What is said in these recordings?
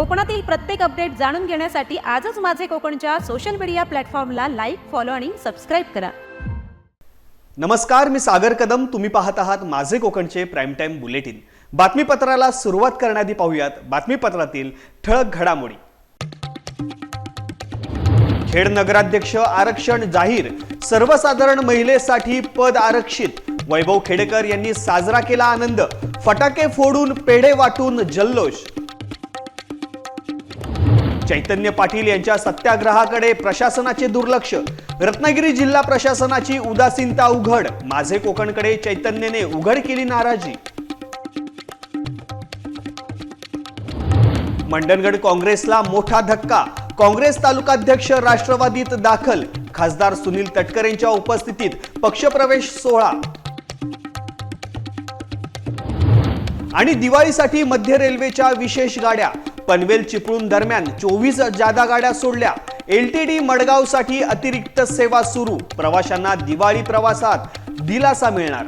कोकणातील प्रत्येक अपडेट जाणून घेण्यासाठी आजच माझे कोकणच्या सोशल मीडिया प्लॅटफॉर्मला लाईक फॉलो आणि सबस्क्राईब करा. नमस्कार मी सागर कदम. तुम्ही पाहत आहात माझे कोकणचे प्राईम टाईम बुलेटिन बातमीपत्राला सुरुवात करण्याआधी पाहूयात बातमीपत्रातील ठळक घडामोडी. खेड नगराध्यक्ष आरक्षण जाहीर. सर्वसाधारण महिलेसाठी पद आरक्षित. वैभव खेडेकर यांनी साजरा केला आनंद. फटाके फोडून पेढे वाटून जल्लोष. चैतन्य पाटील यांच्या सत्याग्रहाकडे प्रशासनाचे दुर्लक्ष. रत्नागिरी जिल्हा प्रशासनाची उदासीनता उघड. माझे कोकणकडे चैतन्यने उघड केली नाराजी. मंडणगड काँग्रेसला मोठा धक्का. काँग्रेस तालुकाध्यक्ष राष्ट्रवादीत दाखल. खासदार सुनील तटकरेंच्या उपस्थितीत पक्षप्रवेश सोहळा. आणि दिवाळीसाठी मध्य रेल्वेच्या विशेष गाड्या. पनवेल चिपळूण दरम्यान चोवीस जादा गाड्या सोडल्या. एलटीडी मडगावसाठी अतिरिक्त सेवा सुरू. प्रवाशांना दिवाळी प्रवासात दिलासा मिळणार.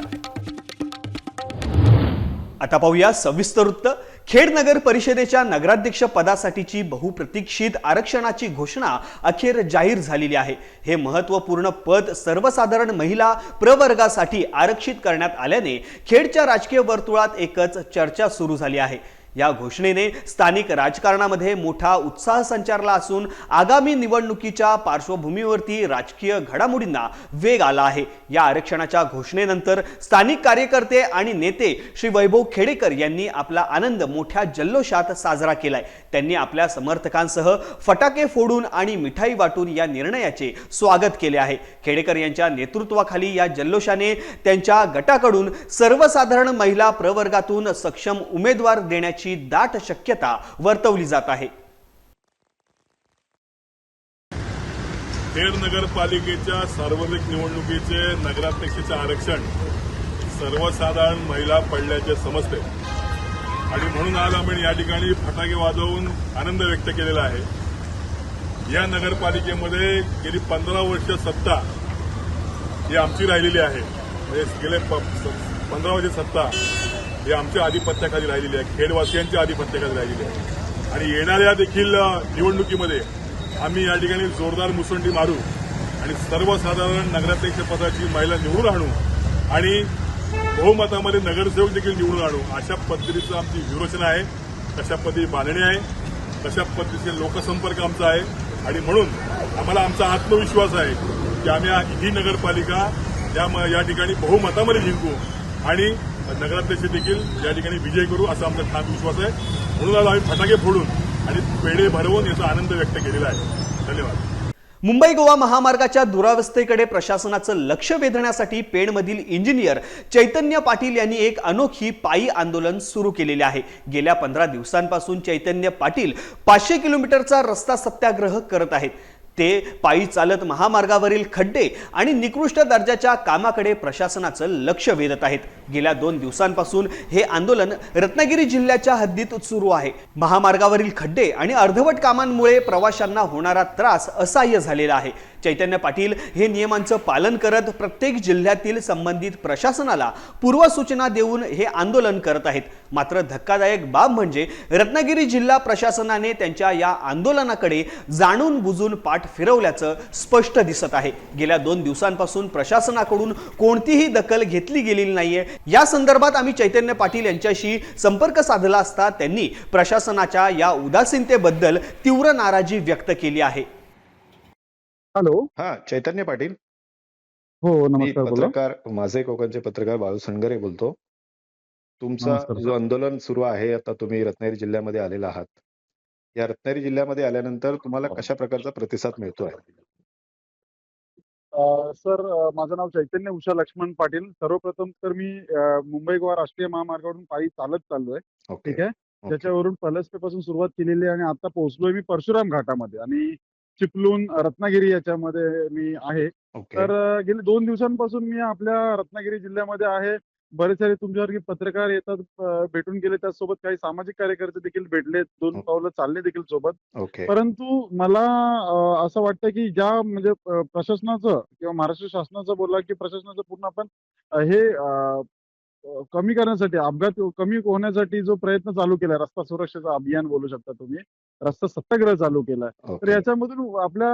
आता पाहूया सविस्तर वृत्त. खेड नगर परिषदेच्या नगराध्यक्ष पदासाठीची बहुप्रतीक्षित आरक्षणाची घोषणा अखेर जाहीर झालेली आहे. हे महत्त्वपूर्ण पद सर्वसाधारण महिला प्रवर्गासाठी आरक्षित करण्यात आल्याने खेडच्या राजकीय वर्तुळात एकच चर्चा सुरू झाली आहे. या घोषणेने स्थानिक राजकारणामध्ये मोठा उत्साह संचारला असून आगामी निवडणुकीच्या पार्श्वभूमीवरती राजकीय घडामोडींना वेग आला आहे. या आरक्षणाच्या घोषणेनंतर स्थानिक कार्यकर्ते आणि नेते श्री वैभव खेडेकर यांनी आपला आनंद मोठ्या जल्लोषात साजरा केलाय. त्यांनी आपल्या समर्थकांसह फटाके फोडून आणि मिठाई वाटून या निर्णयाचे स्वागत केले आहे. खेडेकर यांच्या नेतृत्वाखाली या जल्लोषाने त्यांच्या गटाकडून सर्वसाधारण महिला प्रवर्गातून सक्षम उमेदवार देण्याची दाट शक्यता वर्तवली जात आहे. तेर नगरपालिकेच्या सार्वत्रिक निवडणुकीचे नगराध्यक्षाचे आरक्षण सर्वसाधारण महिला पडल्याचे समजते. आणि म्हणून आज आम्ही या ठिकाणी फटाके वाजवून आनंद व्यक्त केलेला आहे. या नगरपालिकेमध्ये गेली पंधरा वर्ष सत्ता ही आमची राहिलेली आहे. म्हणजे गेले पंधरा वर्ष सत्ता हे आमच्या आधिपत्याखाली राहिलेली आहे. खेडवासियांच्या आधिपत्याखाली राहिलेली आहे. आणि येणाऱ्या देखील निवडणुकीमध्ये आम्ही या ठिकाणी जोरदार मुसंडी मारू आणि सर्वसाधारण नगराध्यक्ष पदाची महिला निवडून आणू आणि बहुमतामध्ये नगरसेवक देखील निवडून आणू. अशा पद्धतीचं आमची व्यूहरचना आहे. कशा पद्धती बांधणी आहे. कशा पद्धतीचे लोकसंपर्क आमचा आहे. आणि म्हणून आम्हाला आमचा आत्मविश्वास आहे की आम्ही ही नगरपालिका या ठिकाणी बहुमतामध्ये जिंकू. आणि नगराध्यक्ष देखील या ठिकाणी विजय करू असा आमचा ठाम विश्वास आहे. म्हणून आज आम्ही फटाके फोडून आणि पेढे भरवून याचा आनंद व्यक्त केलेला आहे. धन्यवाद. मुंबई गोवा महामार्गाच्या दुरावस्थेकडे प्रशासनाचं लक्ष वेधण्यासाठी पेणमधील इंजिनियर चैतन्य पाटील यांनी एक अनोखी पायी आंदोलन सुरू केलेले आहे. गेल्या पंधरा दिवसांपासून चैतन्य पाटील पाचशे किलोमीटरचा रस्ता सत्याग्रह करत आहेत. ते पायी चालत महामार्गावरील खड्डे आणि निकृष्ट दर्जाच्या कामाकडे प्रशासनाचं लक्ष वेधत आहेत. गेल्या दोन दिवसांपासून हे आंदोलन रत्नागिरी जिल्ह्याच्या हद्दीत सुरू आहे. महामार्गावरील खड्डे आणि अर्धवट कामांमुळे प्रवाशांना होणारा त्रास असह्य झालेला आहे. चैतन्य पाटील हे नियमांचं पालन करत प्रत्येक जिल्ह्यातील संबंधित प्रशासनाला पूर्वसूचना देऊन हे आंदोलन करत आहेत. मात्र धक्कादायक बाब म्हणजे रत्नागिरी जिल्हा प्रशासनाने त्यांच्या या आंदोलनाकडे जाणून बुजून पाठ फिरवल्याचं स्पष्ट दिसत आहे. गेल्या दोन दिवसांपासून प्रशासनाकडून कोणतीही दखल घेतली गेलेली नाहीये. या संदर्भात आम्ही चैतन्य पाटील यांच्याशी संपर्क साधला असता त्यांनी प्रशासनाच्या या उदासीनतेबद्दल तीव्र नाराजी व्यक्त केली आहे. हॅलो. हा चैतन्य पाटील. हो मी नमस्कार बोला. पत्रकार माझे कोकणचे पत्रकार बाळू सणगरे बोलतो. तुमचा नमस्कार. जो आंदोलन सुरू आहे आता तुम्ही रत्नागिरी जिल्ह्यामध्ये आलेला आहात. या रत्नागिरी जिल्ह्यामध्ये आल्यानंतर तुम्हाला कशा प्रकारचा प्रतिसाद मिळतोय? अ, सर अ, माझं नाव चैतन्य उषा लक्ष्मण पाटील. सर्वप्रथम तर मी अ, मुंबई गोवा राष्ट्रीय महामार्गावरून पायी चालत चाललोय. ओके. ठीक आहे? ओके. त्याच्यावरून पलसपे पासून सुरुवात केलेली आहे आणि आता पोहोचलोय मी परशुराम घाटामध्ये. आणि चिपळूण रत्नागिरी याच्यामध्ये मी आहे. तर गेले दोन दिवसांपासून मी आपल्या रत्नागिरी जिल्ह्यामध्ये आहे. बरेच सारे तुमच्यासारखे पत्रकार येतात भेटून गेले. त्याचसोबत काही सामाजिक कार्यकर्ते देखील भेटले दोन हो. पावलं चालले देखील सोबत. परंतु मला असं वाटतं की ज्या म्हणजे प्रशासनाचं किंवा महाराष्ट्र शासनाचं बोला की प्रशासनाचं पूर्ण आपण हे कमी करण्यासाठी अपघात कमी होण्यासाठी जो प्रयत्न चालू केलाय रस्ता सुरक्षेचा अभियान बोलू शकता तुम्ही रस्ता सत्याग्रह चालू केलाय. तर याच्यामधून आपल्या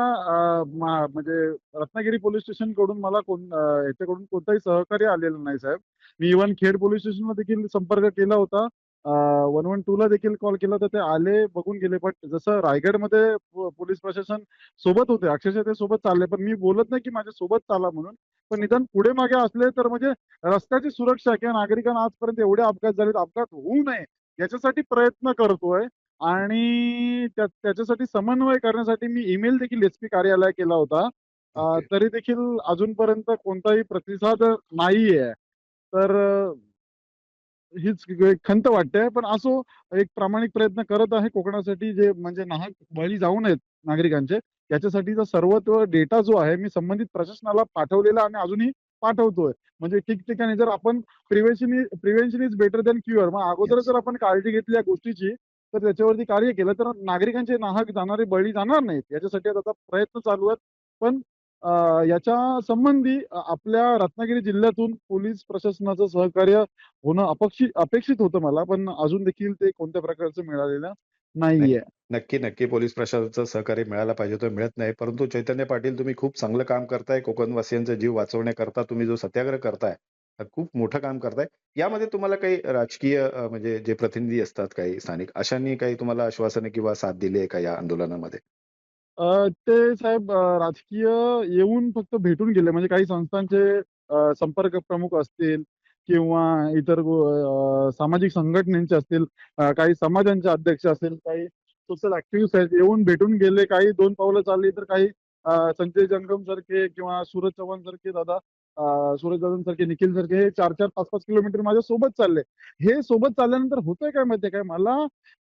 म्हणजे रत्नागिरी पोलीस स्टेशनकडून मला कोण याच्याकडून कोणताही सहकार्य आलेलं नाही साहेब. मी इव्हन खेड पोलीस स्टेशन देखील संपर्क केला होता. वन वन टू ला देखील कॉल केला होता. ते आले बघून गेले. पण जसं रायगडमध्ये पोलीस प्रशासन सोबत होते अक्षरशः ते सोबत चालले. पण मी बोलत नाही की माझ्या सोबत चाला म्हणून. पण निदान पुढे मागे असले तर म्हणजे रस्त्याची सुरक्षा किंवा नागरिकांना आजपर्यंत एवढे अपघात झालेत अपघात होऊ नये याच्यासाठी प्रयत्न करतोय. आणि त्या- त्याच्यासाठी समन्वय करण्यासाठी मी ईमेल देखील एस पी कार्यालय केला होता. अं, ओके. तरी देखील अजूनपर्यंत कोणताही प्रतिसाद नाहीये. तर अं, हीच एक खंत वाटते. पण असो एक प्रामाणिक प्रयत्न करत आहे कोकणासाठी जे म्हणजे नाहक बळी जाऊ नयेत नागरिकांचे याच्यासाठीचा सर्वत्व डेटा जो आहे मी संबंधित प्रशासनाला पाठवलेला आणि अजूनही पाठवतोय. म्हणजे ठिकठिकाणी जर आपण prevention prevention is better than cure. मग अगोदर. जर आपण काळजी घेतली या गोष्टीची तर त्याच्यावरती कार्य केलं. तर नागरिकांचे नाहक जाणारे बळी जाणार नाहीत. याच्यासाठी आता प्रयत्न चालू आहेत. पण याच्या संबंधी आपल्या रत्नागिरी जिल्ह्यातून पोलीस प्रशासनाचं सहकार्य होणं अपेक्षित अपेक्षित होतं मला. पण अजून देखील ते कोणत्या प्रकारचं मिळालेलं नाहीये. नक्की नक्की पोलीस प्रशासनाचं सहकार्य मिळायला पाहिजे तो मिळत नाही. परंतु चैतन्य पाटील तुम्ही खूप चांगलं काम करताय. कोकणवासियांचा जीव वाचवण्याकरता तुम्ही जो सत्याग्रह करताय खूप मोठं काम करताय. यामध्ये तुम्हाला काही राजकीय म्हणजे जे प्रतिनिधी असतात काही स्थानिक अशांनी काही तुम्हाला आश्वासने किंवा साथ दिली आहे का या आंदोलनामध्ये? ते साहेब राजकीय येऊन फक्त भेटून गेले. म्हणजे काही संस्थांचे संपर्क प्रमुख असतील किंवा इतर गो- सामाजिक संघटनेचे असतील काही समाजांचे अध्यक्ष असतील काही सोशल ऍक्टिव्हिस्ट आहेत येऊन भेटून गेले. काही दोन पावलं चालली तर काही संजय जंगम सारखे किंवा सूरज चव्हाण सारखे दादा सूरज सारखे निखिल सारखे हे चार चार पाच पाच किलोमीटर माझ्या सोबत चालले. हे सोबत चालल्यानंतर होतंय काय माहितीये काय? मला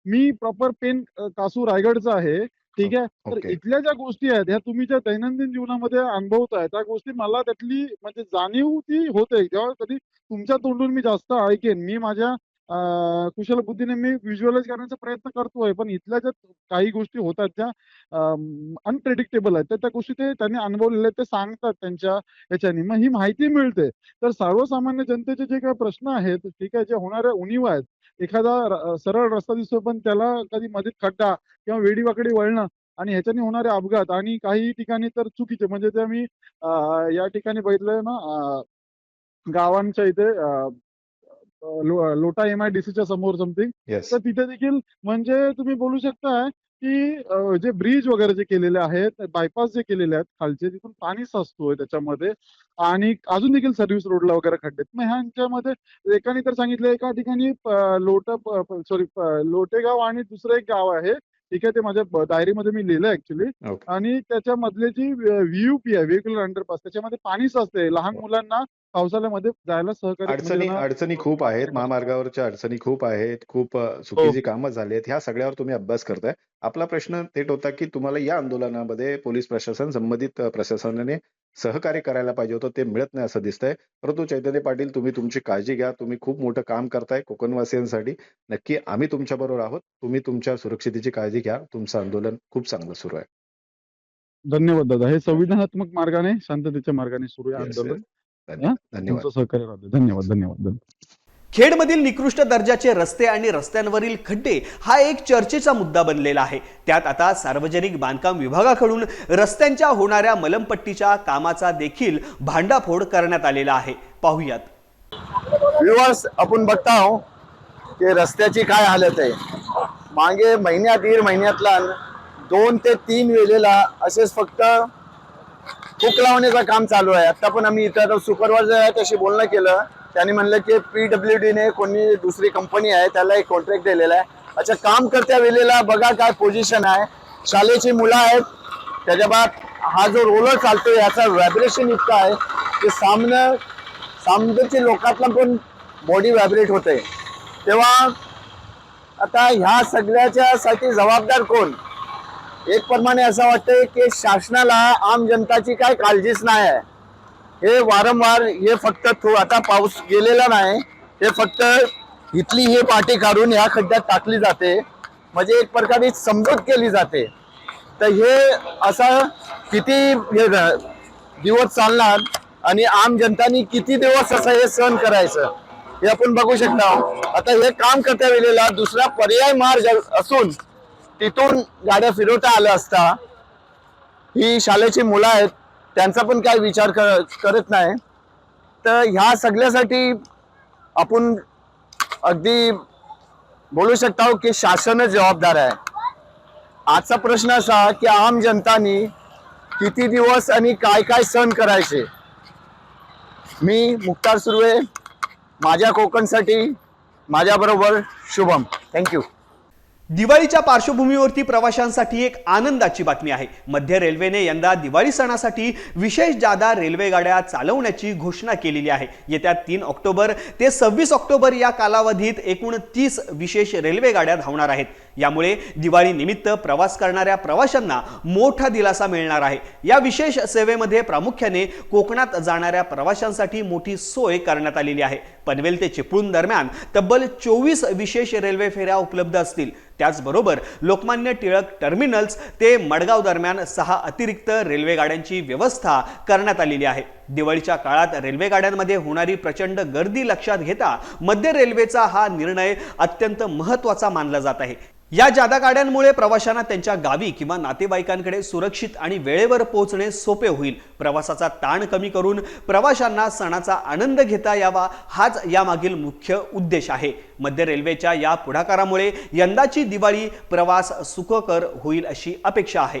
मी प्रॉपर पेन कासू रायगडचा आहे. ठीक आहे? तर इथल्या ज्या गोष्टी आहेत ह्या तुम्ही ज्या दैनंदिन जीवनामध्ये अनुभवताय त्या गोष्टी मला त्यातली म्हणजे जाणीव ती होते. जेव्हा कधी तुमच्या तोंडून मी जास्त ऐकेन मी माझ्या कुशल बुद्धीने मी व्हिज्युअलाइज करण्याचा प्रयत्न करतोय. पण इथल्या ज्या काही गोष्टी होतात त्या अनप्रेडिक्टेबल आहेत तर त्या गोष्टी ते त्यांनी अनुभवलेल्या आहेत ते सांगतात त्यांच्या ह्याच्यानी. मग ही माहिती मिळते. तर सर्वसामान्य जनतेचे जे काही प्रश्न आहेत ठीक आहे जे होणाऱ्या उणीव आहेत एखादा सरळ रस्ता दिसतो पण त्याला कधी मधीत खड्डा किंवा वेडीवाकडी वळणं आणि ह्याच्याने होणारे अपघात आणि काही ठिकाणी तर चुकीचे. म्हणजे ते मी या ठिकाणी बघितलंय ना गावांच्या इथे लोटा एम आय च्या समोर समथिंग तर तिथे देखील म्हणजे तुम्ही बोलू शकता की जे ब्रिज वगैरे जे केलेले आहेत बायपास जे केलेले आहेत खालचे तिथून पाणी साचतोय त्याच्यामध्ये आणि अजून देखील सर्व्हिस रोडला वगैरे खड्डे आहेत. मग ह्यांच्यामध्ये एकाने तर सांगितलं एका ठिकाणी लोट सॉरी लोटेगाव आणि दुसरं एक गाव आहे. ठीक आहे ते माझ्या डायरीमध्ये मी लिहिलं ऍक्च्युली आणि त्याच्या मधले जी व्हीयूपी आहे व्हेहिक्युलर अंडरपास त्याच्यामध्ये पाणी साचते लहान मुलांना पावसाळ्यामध्ये जायला सहकार्य म्हणजे अडचणी अडचणी खूप आहेत. महामार्गावरच्या अडचणी खूप आहेत. खूप अ, चुकीची कामं झाली आहेत. ह्या सगळ्यावर तुम्ही अभ्यास करताय. आपला प्रश्न थेट होता की तुम्हाला या आंदोलनामध्ये पोलीस प्रशासन संबंधित प्रशासनाने सहकार्य करायला पाहिजे होतं. ते मिळत नाही असं दिसतंय. परंतु चैतन्य पाटील तुम्ही तुमची काळजी घ्या. तुम्ही खूप मोठं काम करताय कोकणवासियांसाठी. नक्की आम्ही तुमच्या बरोबर आहोत. तुम्ही तुमच्या सुरक्षितेची काळजी घ्या. तुमचं आंदोलन खूप चांगलं सुरू आहे. धन्यवाद दादा. हे संविधानात्मक मार्गाने शांततेच्या मार्गाने सुरू आहे आंदोलन. धन्यवाद. धन्यवाद सहकार्य. धन्यवाद धन्यवाद धन्यवाद. खेडमधील निकृष्ट दर्जाचे रस्ते आणि रस्त्यांवरील खड्डे हा एक चर्चेचा मुद्दा बनलेला आहे. त्यात आता सार्वजनिक बांधकाम विभागाकडून रस्त्यांच्या होणाऱ्या मलमपट्टीच्या कामाचा देखील भांडाफोड करण्यात आलेला आहे. पाहुयात. व्ह्युअर्स आपण बघता की रस्त्याची काय हालत आहे. मागे महिन्या दीड महिन्यातला दोन ते तीन वेळेला असेच फक्त हुक लावण्याचं काम चालू आहे. आता पण आम्ही इथं आता सुपरवायझर आहे त्याशी बोलणं केलं. त्यांनी म्हणलं की पी डब्ल्यू डीने कोणी दुसरी कंपनी आहे त्याला एक कॉन्ट्रॅक्ट दिलेला आहे. अच्छा काम करत्या वेळेला बघा काय पोझिशन आहे. शाळेची मुलं आहेत त्याच्या बाद हा जो रोलर चालतो याचा व्हायब्रेशन इतका आहे की सामनं सामनेची लोकातला पण बॉडी व्हायब्रेट होते तेव्हा आता ह्या सगळ्याच्यासाठी जबाबदार कोण? एक प्रमाणे असं वाटतंय की शासनाला आम जनताची काय काळजीच नाही आहे. हे वारंवार हे फक्त थो आता पाऊस गेलेला नाही. हे फक्त इथली ही पाठी काढून ह्या खड्ड्यात टाकली जाते. म्हणजे एक प्रकारे समजूत केली जाते. तर हे असं किती हे दिवस चालणार आणि आम जनतानी किती दिवस असं हे सहन करायचं हे आपण बघू शकता. आता हे काम करता वेळेला दुसरा पर्याय मार्ग असून तिथून गाड्या फिरवता आल्या असता. ही शाळेची मुलं आहेत त्यांचा पण काय विचार कर करत नाही. तर ह्या सगळ्यासाठी आपण अगदी बोलू शकता हो की शासनच जबाबदार आहे. आजचा प्रश्न असा की आम जनतानी किती दिवस आणि काय काय सण करायचे? मी मुक्तार सुर्वे माझ्या कोकणसाठी माझ्याबरोबर शुभम. थँक्यू दिवाळीच्या पार्श्वभूमीवरती प्रवाशांसाठी एक आनंदाची बातमी आहे. मध्य रेल्वेने यंदा दिवाळी सणासाठी विशेष जादा रेल्वे गाड्या चालवण्याची घोषणा केलेली आहे. येत्या तीन ऑक्टोबर ते सव्वीस ऑक्टोबर या कालावधीत एकूण तीस विशेष रेल्वे गाड्या धावणार आहेत. यामुळे दिवाळीनिमित्त प्रवास करणाऱ्या प्रवाशांना मोठा दिलासा मिळणार आहे. या विशेष सेवेमध्ये प्रामुख्याने कोकणात जाणाऱ्या प्रवाशांसाठी मोठी सोय करण्यात आलेली आहे. पनवेल ते चिपळूण दरम्यान तब्बल चोवीस विशेष रेल्वे फेऱ्या उपलब्ध असतील. त्याचबरोबर लोकमान्य टिळक टर्मिनल्स ते मडगाव दरम्यान सहा अतिरिक्त रेल्वे गाड्यांची व्यवस्था करण्यात आलेली आहे. दिवाळीच्या काळात रेल्वे गाड्यांमध्ये होणारी प्रचंड गर्दी लक्षात घेता मध्य रेल्वेचा हा निर्णय अत्यंत महत्त्वाचा मानला जात आहे. या जादा गाड्यांमुळे प्रवाशांना त्यांच्या गावी किंवा नातेवाईकांकडे सुरक्षित आणि वेळेवर पोहोचणे सोपे होईल. प्रवासाचा ताण कमी करून प्रवाशांना सणाचा आनंद घेता यावा हाच यामागील मुख्य उद्देश आहे. मध्य रेल्वेच्या या पुढाकारामुळे यंदाची दिवाळी प्रवास सुखकर होईल अशी अपेक्षा आहे.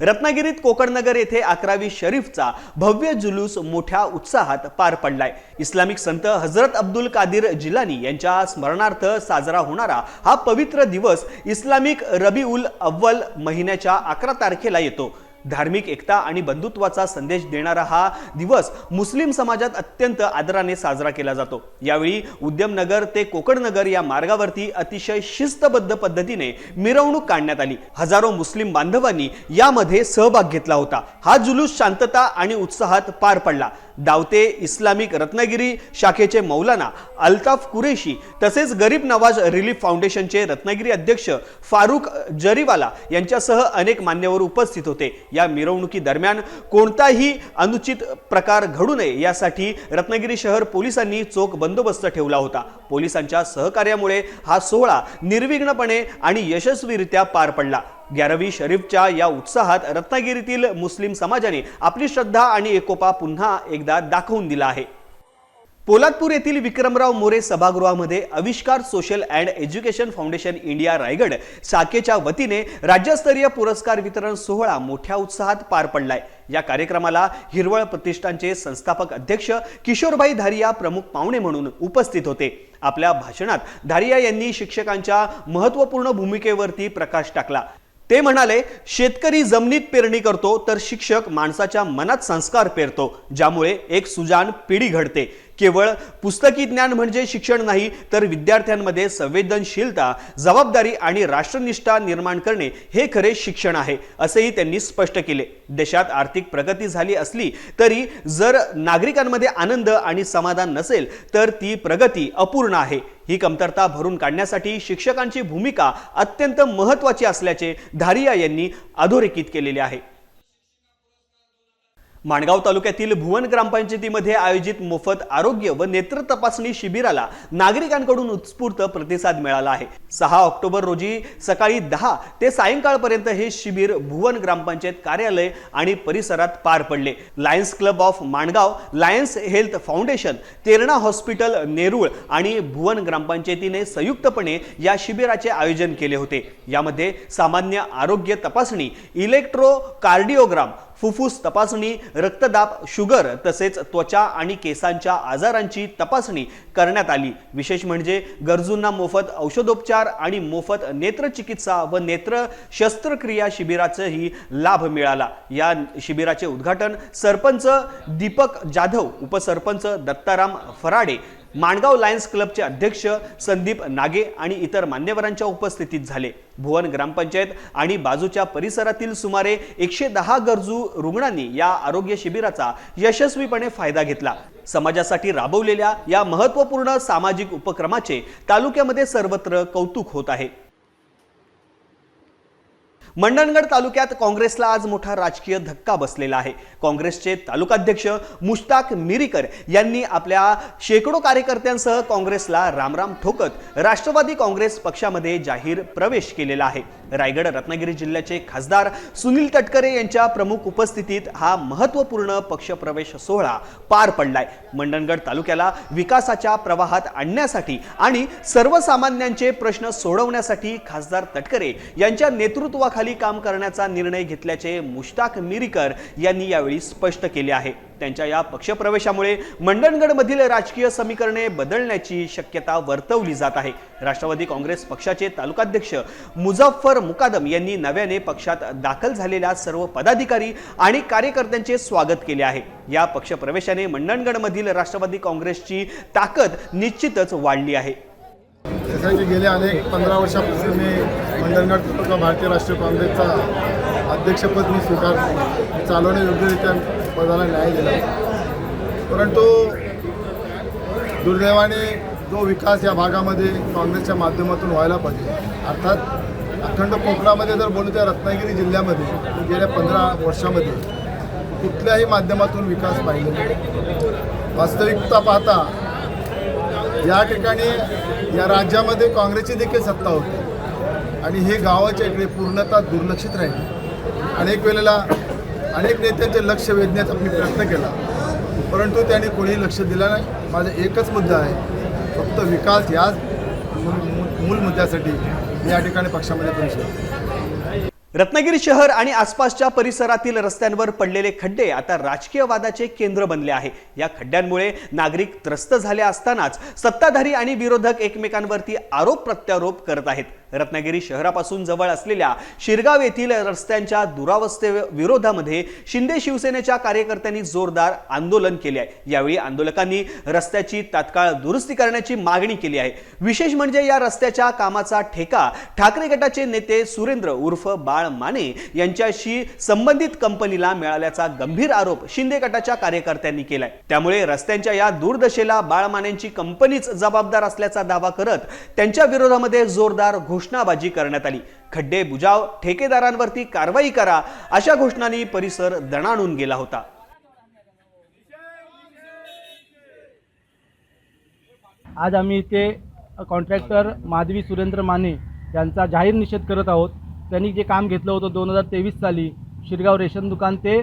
रत्नागिरीत कोकणनगर येथे अकरावी शरीफचा भव्य जुलूस मोठ्या उत्साहात पार पडलाय. इस्लामिक संत हजरत अब्दुल कादिर जिलानी यांच्या स्मरणार्थ साजरा होणारा हा पवित्र दिवस इस्लामिक रबी उल अव्वल महिन्याच्या अकरा तारखेला येतो. धार्मिक एकता आणि बंधुत्वाचा संदेश देणारा हा दिवस मुस्लिम समाजात अत्यंत आदराने साजरा केला जातो. यावेळी उद्यमनगर ते कोकणनगर या मार्गावरती अतिशय शिस्तबद्ध पद्धतीने मिरवणूक काढण्यात आली. हजारो मुस्लिम बांधवांनी यामध्ये सहभाग घेतला होता. हा जुलूस शांतता आणि उत्साहात पार पडला. दावते इस्लामिक रत्नागिरी शाखेचे मौलाना अल्ताफ कुरेशी तसेच गरीब नवाज रिलीफ फाउंडेशनचे रत्नागिरी अध्यक्ष फारुख जरीवाला यांच्यासह अनेक मान्यवर उपस्थित होते. या मिरवणुकी दरम्यान कोणताही अनुचित प्रकार घडू नये यासाठी रत्नागिरी शहर पोलिसांनी चोख बंदोबस्त ठेवला होता. पोलिसांच्या सहकार्यामुळे हा सोहळा निर्विघ्नपणे आणि यशस्वीरित्या पार पडला. ग्यारवी शरीफच्या या उत्साहात रत्नागिरीतील मुस्लिम समाजाने आपली श्रद्धा आणि एकोपा पुन्हा एकदा दाखवून दिला आहे. पोलादपूर येथील विक्रमराव मोरे सभागृहामध्ये Avishkar social and education foundation India Raigad शाखेच्या वतीने राज्यस्तरीय पुरस्कार वितरण सोहळा मोठ्या उत्साहात पार पडलाय. या कार्यक्रमाला हिरवळ प्रतिष्ठानचे संस्थापक अध्यक्ष किशोरभाई धारिया प्रमुख पाहुणे म्हणून उपस्थित होते. आपल्या भाषणात धारिया यांनी शिक्षकांच्या महत्त्वपूर्ण भूमिकेवरती प्रकाश टाकला. ते म्हणाले शेतकरी जमिनीत पेरणी करतो तर शिक्षक माणसाच्या मनात संस्कार पेरतो ज्यामुळे एक सुजान पिढी घडते. केवळ पुस्तकी ज्ञान म्हणजे शिक्षण नाही तर विद्यार्थ्यांमध्ये संवेदनशीलता जबाबदारी आणि राष्ट्रनिष्ठा निर्माण करणे हे खरे शिक्षण आहे असेही त्यांनी स्पष्ट केले. देशात आर्थिक प्रगती झाली असली तरी जर नागरिकांमध्ये आनंद आणि समाधान नसेल तर ती प्रगती अपूर्ण आहे. ही कमतरता भरून काढण्यासाठी शिक्षकांची भूमिका अत्यंत महत्त्वाची असल्याचे धारिया यांनी अधोरेखित केलेले आहे. माणगाव तालुक्यातील भुवन ग्रामपंचायतीमध्ये आयोजित मोफत आरोग्य व नेत्र तपासणी शिबिराला नागरिकांकडून उत्स्फूर्त प्रतिसाद मिळाला आहे. सहा ऑक्टोबर रोजी सकाळी दहा ते सायंकाळपर्यंत हे शिबिर भुवन ग्रामपंचायत कार्यालय आणि परिसरात पार पडले. Lions club of Mangaon Lions health foundation Terna hospital Nerul आणि भुवन ग्रामपंचायतीने संयुक्तपणे या शिबिराचे आयोजन केले होते. यामध्ये सामान्य आरोग्य तपासणी इलेक्ट्रो कार्डिओग्राम फुफ्फुस तपासणी रक्तदाब शुगर तसेच त्वचा आणि केसांच्या आजारांची तपासणी करण्यात आली. विशेष म्हणजे गरजूंना मोफत औषधोपचार आणि मोफत नेत्रचिकित्सा व नेत्र शस्त्रक्रिया शिबिराचाही लाभ मिळाला. या शिबिराचे उद्घाटन सरपंच दीपक जाधव उपसरपंच दत्ताराम फराडे माणगाव लायन्स क्लबचे अध्यक्ष संदीप नागे आणि इतर मान्यवरांच्या उपस्थितीत झाले. भुवन ग्रामपंचायत आणि बाजूच्या परिसरातील सुमारे एकशे दहा गरजू रुग्णांनी या आरोग्य शिबिराचा यशस्वीपणे फायदा घेतला. समाजासाठी राबवलेल्या या महत्त्वपूर्ण सामाजिक उपक्रमाचे तालुक्यामध्ये सर्वत्र कौतुक होत आहे. मंडणगड तालुक्यात काँग्रेसला आज मोठा राजकीय धक्का बसलेला आहे. काँग्रेसचे तालुकाध्यक्ष मुश्ताक मिरीकर यांनी आपल्या शेकडो कार्यकर्त्यांसह काँग्रेसला रामराम ठोकत राष्ट्रवादी काँग्रेस पक्षामध्ये जाहीर प्रवेश केलेला आहे. रायगड रत्नागिरी जिल्ह्याचे खासदार सुनील तटकरे यांच्या प्रमुख उपस्थितीत हा महत्त्वपूर्ण पक्षप्रवेश सोहळा पार पडलाय. मंडणगड तालुक्याला विकासाच्या प्रवाहात आणण्यासाठी आणि सर्वसामान्यांचे प्रश्न सोडवण्यासाठी खासदार तटकरे यांच्या नेतृत्वाखाली काम करण्याचा निर्णय घेतल्याचे मुश्ताक मिरीकर यांनी यावेळी स्पष्ट केले आहे. त्यांच्या या पक्षप्रवेशामुळे मंडणगडमधील राजकीय समीकरणे बदलण्याची शक्यता वर्तवली जात आहे. राष्ट्रवादी काँग्रेस पक्षाचे तालुकाध्यक्ष मुझफ्फर मुकादम यांनी नव्याने पक्षात दाखल झालेल्या सर्व पदाधिकारी आणि कार्यकर्त्यांचे स्वागत केले आहे. या पक्षप्रवेशाने मंडणगडमधील राष्ट्रवादी काँग्रेसची ताकद निश्चितच वाढली आहे. त्यासाठी गेले गेल्या अनेक पंधरा वर्षापासून मी मंडणगड तालुका भारतीय राष्ट्रीय काँग्रेसचा अध्यक्षपद मी स्वीकार चालवणे योग्यरित्या पदाला न्याय दिला. परंतु दुर्दैवाने जो विकास या भागामध्ये काँग्रेसच्या माध्यमातून व्हायला पाहिजे अर्थात अखंड कोकणामध्ये जर बोलू त्या रत्नागिरी जिल्ह्यामध्ये गेल्या पंधरा वर्षामध्ये कुठल्याही माध्यमातून विकास पाहिजे वास्तविकता पाहता या ठिकाणी या राज्यामध्ये काँग्रेसची देखील सत्ता होती. आणि हे गावाच्या इकडे पूर्णतः दुर्लक्षित राहिले. अनेक वेळेला अनेक नेत्यांचे लक्ष वेधण्याचा मी प्रयत्न केला. परंतु त्यांनी कोणीही लक्ष दिलं नाही. माझा एकच मुद्दा आहे. फक्त विकास याच मूल मूल- मुद्द्यासाठी या ठिकाणी पक्षामध्ये करू शकतो रत्नागिरी शहर आणि आसपासच्या परिसरातील रस्त्यांवर पडलेले खड्डे आता राजकीय वादाचे केंद्र बनले आहे. या खड्ड्यांमुळे नागरिक त्रस्त झाले असतानाच सत्ताधारी आणि विरोधक एकमेकांवरती आरोप प्रत्यारोप करत आहेत. रत्नागिरी शहरापासून जवळ असलेल्या शिरगाव येथील रस्त्यांच्या दुरावस्थे विरोधामध्ये शिंदे शिवसेनेच्या कार्यकर्त्यांनी जोरदार आंदोलन केले आहे. यावेळी आंदोलकांनी रस्त्याची तात्काळ दुरुस्ती करण्याची मागणी केली आहे. विशेष म्हणजे या रस्त्याच्या कामाचा ठेका ठाकरे गटाचे नेते सुरेंद्र उर्फ बाळ माने यांच्याशी संबंधित कंपनीला मिळाल्याचा गंभीर आरोप शिंदे गटाच्या कार्यकर्त्यांनी केलाय. त्यामुळे रस्त्यांच्या या दुर्दशेला बाळ मानेंची कंपनीच जबाबदार असल्याचा दावा करत त्यांच्या विरोधामध्ये जोरदार घोषणाबाजी करण्यात आली. खड्डे बुजाव ठेकेदारांवरती कारवाई करा अशा घोषणांनी परिसर दणाणून गेला होता. आज आम्ही इथे कॉन्ट्रॅक्टर माधवी सुरेंद्र माने यांचा जाहीर निषेध करत आहोत. त्यांनी जे काम घेतलं होतं दोन हजार तेवीस साली शिरगाव रेशन दुकान ते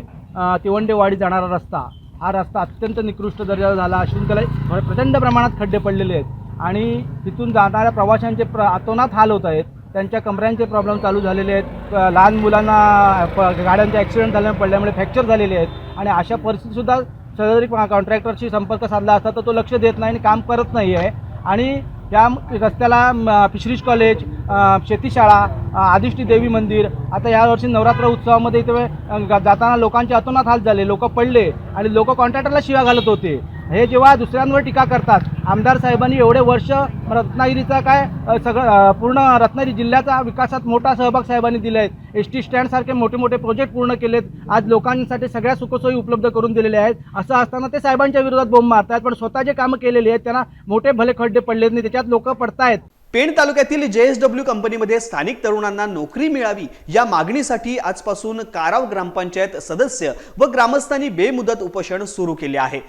तिवंडेवाडी जाणारा रस्ता. हा रस्ता अत्यंत निकृष्ट दर्जाचा झाला. असून त्याला प्रचंड प्रमाणात खड्डे पडलेले आहेत. आणि तिथून जाणाऱ्या प्रवाशांचे प्र अतोनात हाल होत आहेत. त्यांच्या कमऱ्यांचे प्रॉब्लेम चालू झालेले आहेत. लहान मुलांना प गाड्यांचे ॲक्सिडेंट झाल्यामुळे पडल्यामुळे फ्रॅक्चर झालेले आहेत. आणि अशा परिस्थितीसुद्धा सदरी कॉन्ट्रॅक्टरशी संपर्क साधला असता तर तो लक्ष देत नाही आणि काम करत नाही आहे. आणि त्या रस्त्याला फिशरीज कॉलेज शेतीशाळा आदिष्टी देवी मंदिर आता यावर्षी नवरात्र उत्सवामध्ये इथे जाताना लोकांचे अतोनात हाल झाले. लोक पडले आणि लोक कॉन्ट्रॅक्टरला शिवा घालत होते. हे जेव्हा दुसऱ्यांवर टीका करतात आमदार साहेबांनी एवढे वर्ष रत्नागिरीचा काय सगळं पूर्ण रत्नागिरी जिल्ह्याचा विकासात मोठा सहभाग साहेबांनी दिले आहेत एस टी स्टँडसारखे मोठे मोठे प्रोजेक्ट पूर्ण केलेत. आज लोकांसाठी सगळ्या सुखसोयी उपलब्ध करून दिलेल्या आहेत. असं असताना ते साहेबांच्या विरोधात बोंब मारतात पण स्वतः जे कामं केलेली आहेत त्यांना मोठे भले खड्डे पडलेत नाही त्याच्यात लोक पडतायत. पेण तालुक्यातील जे एस डब्ल्यू कंपनीमध्ये स्थानिक तरुणांना नोकरी मिळावी या मागणीसाठी आजपासून काराव ग्रामपंचायत सदस्य व ग्रामस्थांनी बेमुदत उपोषण सुरू केले आहे.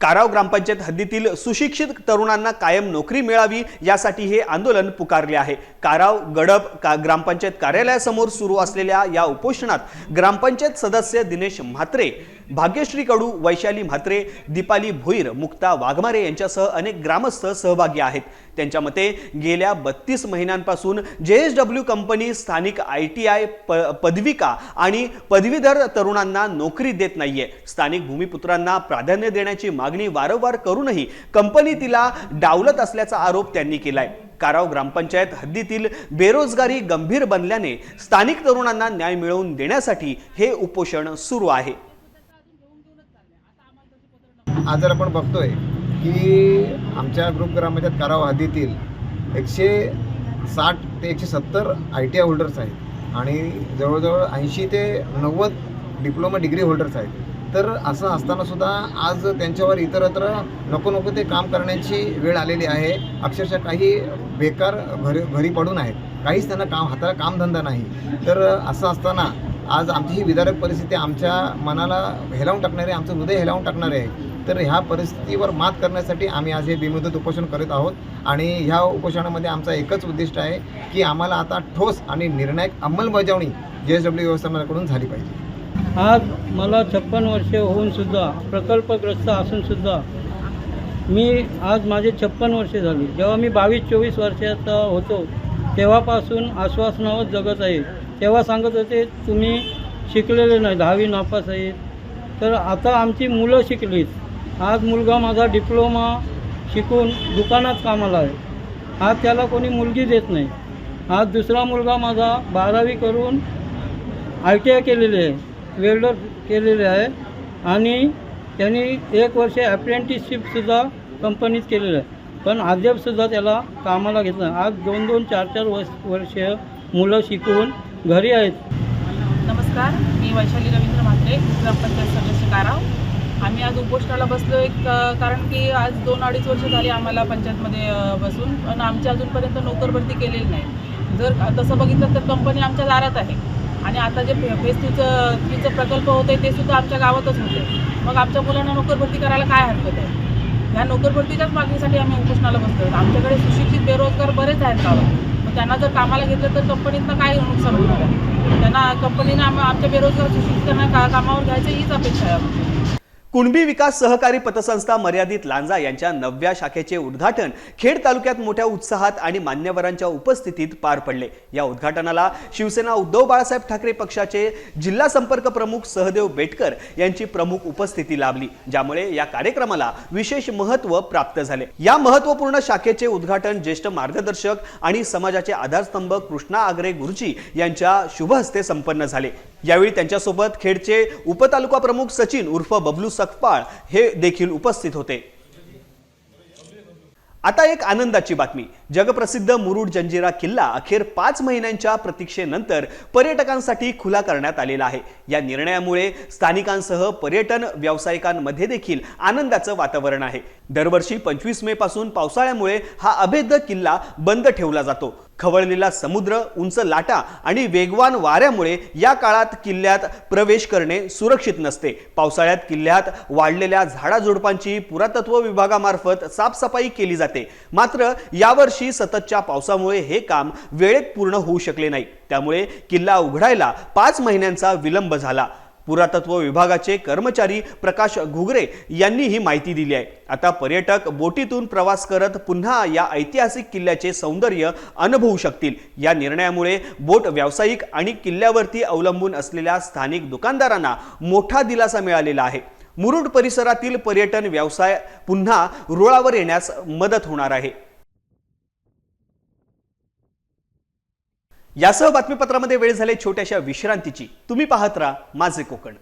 काराव ग्रामपंचायत हद्दीतील सुशिक्षित तरुणांना कायम नोकरी मिळावी यासाठी हे आंदोलन पुकारले आहे. काराव गडप का ग्रामपंचायत कार्यालयासमोर सुरू असलेल्या या उपोषणात ग्रामपंचायत सदस्य दिनेश म्हात्रे भाग्यश्री कडू वैशाली म्हात्रे दीपाली भोईर मुक्ता वाघमारे यांच्यासह अनेक ग्रामस्थ सहभागी आहेत. त्यांच्या मते गेल्या बत्तीस महिन्यांपासून जे एस डब्ल्यू कंपनी स्थानिक आय टी आय पदविका आणि पदवीधर तरुणांना नोकरी देत नाहीये. स्थानिक भूमिपुत्रांना प्राधान्य देण्याची मागणी वारंवार करूनही कंपनी तिला डावलत असल्याचा आरोप त्यांनी केलाय. काराव ग्रामपंचायत हद्दीतील बेरोजगारी गंभीर बनल्याने स्थानिक तरुणांना न्याय मिळवून देण्यासाठी हे उपोषण सुरू आहे. आज जर आपण बघतोय की आमच्या ग्रुप ग्रामपंचायत काराव हद्दीतील एकशे साठ ते एकशे सत्तर आय टी आय होल्डर्स आहेत. आणि जवळजवळ ऐंशी ते नव्वद डिप्लोमा डिग्री होल्डर्स आहेत. तर असं असताना सुद्धा आज त्यांच्यावर इतरत्र नको नको ते काम करण्याची वेळ आलेली आहे. अक्षरशः काही बेकार घरी घरी पडून आहेत. काहीच त्यांना काम हाताला कामधंदा नाही. तर असं असताना आज आमची ही विदारक परिस्थिती आमच्या मनाला हेलावून टाकणारी आमचं हृदय हेलावून टाकणारे आहे. तर ह्या परिस्थितीवर मात करण्यासाठी आम्ही आज हे बेमुदत उपोषण करीत आहोत. आणि ह्या उपोषणामध्ये आमचा एकच उद्दिष्ट आहे की आम्हाला आता ठोस आणि निर्णायक अंमलबजावणी जे एस डब्ल्यू व्यवस्थापनाकडून झाली पाहिजे. आज मला छप्पन वर्षे होऊनसुद्धा प्रकल्पग्रस्त असूनसुद्धा मी आज माझे छप्पन वर्षे झाली. जेव्हा मी बावीस चोवीस वर्षाचा होतो तेव्हापासून आश्वासनावर जगत आहे. तेव्हा सांगत होते तुम्ही शिकलेले नाही दहावी नापास आहेत. तर आता आमची मुलं शिकलीत. आज मुलगा माझा डिप्लोमा शिकून दुकानात कामाला आहे. आज त्याला कोणी मुलगी देत नाही. आज दुसरा मुलगा माझा बारावी करून आय टी आय केलेली आहे वेल्डर केलेले आहे आणि त्यांनी एक वर्ष अप्रेंटिसशिपसुद्धा कंपनीत केलेलं आहे. पण अद्यापसुद्धा त्याला कामाला घेतलं आज दोन दोन चार चार वर्ष वर्ष मुलं शिकून घरी आहेत. नमस्कार मी वैशाली रवींद्र म्हात्रे ग्रामपंचायत सदस्य काराव. आम्ही आज उपोषणाला बसलो एक कारण की आज दोन अडीच वर्ष झाली आम्हाला पंचायतमध्ये बसून पण आमची अजूनपर्यंत नोकर भरती केलेली नाही. जर तसं बघितलं तर कंपनी आमच्या दारात आहे. आणि आता जे फे फेस टूचं थ्रीचं प्रकल्प होते ते सुद्धा आमच्या गावातच होते मग आमच्या मुलांना नोकर भरती करायला काय हरकत आहे? ह्या नोकर भरतीच्याच मागणीसाठी आम्ही उपोषणाला बसतो आमच्याकडे सुशिक्षित बेरोजगार बरेच आहेत गावात. मग त्यांना जर कामाला घेतलं तर कंपनीतनं काय नुकसान होणार आहे? त्यांना कंपनीनं आम आमच्या बेरोजगार सुशिक्षितांना का कामावर घ्यायचं हीच अपेक्षा आहे आमची. कुणबी विकास सहकारी पतसंस्था मर्यादित लांजा यांच्या नवव्या शाखेचे उद्घाटन खेड तालुक्यात मोठ्या उत्साहात आणि मान्यवरांच्या उपस्थितीत पार पडले. या उद्घाटनाला शिवसेना उद्धव बाळासाहेब ठाकरे पक्षाचे जिल्हा संपर्क प्रमुख सहदेव बेटकर यांची प्रमुख उपस्थिती लाभली ज्यामुळे या कार्यक्रमाला विशेष महत्त्व प्राप्त झाले. या महत्त्वपूर्ण शाखेचे उद्घाटन ज्येष्ठ मार्गदर्शक आणि समाजाचे आधारस्तंभ कृष्णा आगरे गुरुजी यांच्या शुभ हस्ते संपन्न झाले. यावेळी त्यांच्यासोबत खेडचे उपतालुका प्रमुख सचिन उर्फ बबलू सकपाळ हे देखील उपस्थित होते. आता एक आनंदाची बातमी. जगप्रसिद्ध मुरुड जंजिरा किल्ला अखेर पाच महिन्यांच्या प्रतीक्षेनंतर पर्यटकांसाठी खुला करण्यात आलेला आहे. या निर्णयामुळे स्थानिकांसह पर्यटन व्यावसायिकांमध्ये देखील आनंदाचं वातावरण आहे. दरवर्षी पंचवीस मे पासून पावसाळ्यामुळे हा अभेद्य किल्ला बंद ठेवला जातो. खवळलेला समुद्र उंच लाटा आणि वेगवान वाऱ्यामुळे या काळात किल्ल्यात प्रवेश करणे सुरक्षित नसते. पावसाळ्यात किल्ल्यात वाढलेल्या झाडाझुडपांची पुरातत्व विभागामार्फत साफसफाई केली जाते. मात्र यावर्षी सततच्या पावसामुळे हे काम वेळेत पूर्ण होऊ शकले नाही. त्यामुळे किल्ला उघडायला पाच महिन्यांचा विलंब झाला. पुरातत्व विभागाचे कर्मचारी प्रकाश घुगरे यांनी ही माहिती दिली आहे. आता पर्यटक बोटीतून प्रवास करत पुन्हा या ऐतिहासिक किल्ल्याचे सौंदर्य अनुभवू शकतील. या निर्णयामुळे बोट व्यावसायिक आणि किल्ल्यावरती अवलंबून असलेल्या स्थानिक दुकानदारांना मोठा दिलासा मिळालेला आहे. मुरुड परिसरातील पर्यटन व्यवसाय पुन्हा रुळावर येण्यास मदत होणार आहे. यासह बातमीपत्रामध्ये वेळ झाले छोट्याशा विश्रांतीची. तुम्ही पाहत राहा माझे कोकण.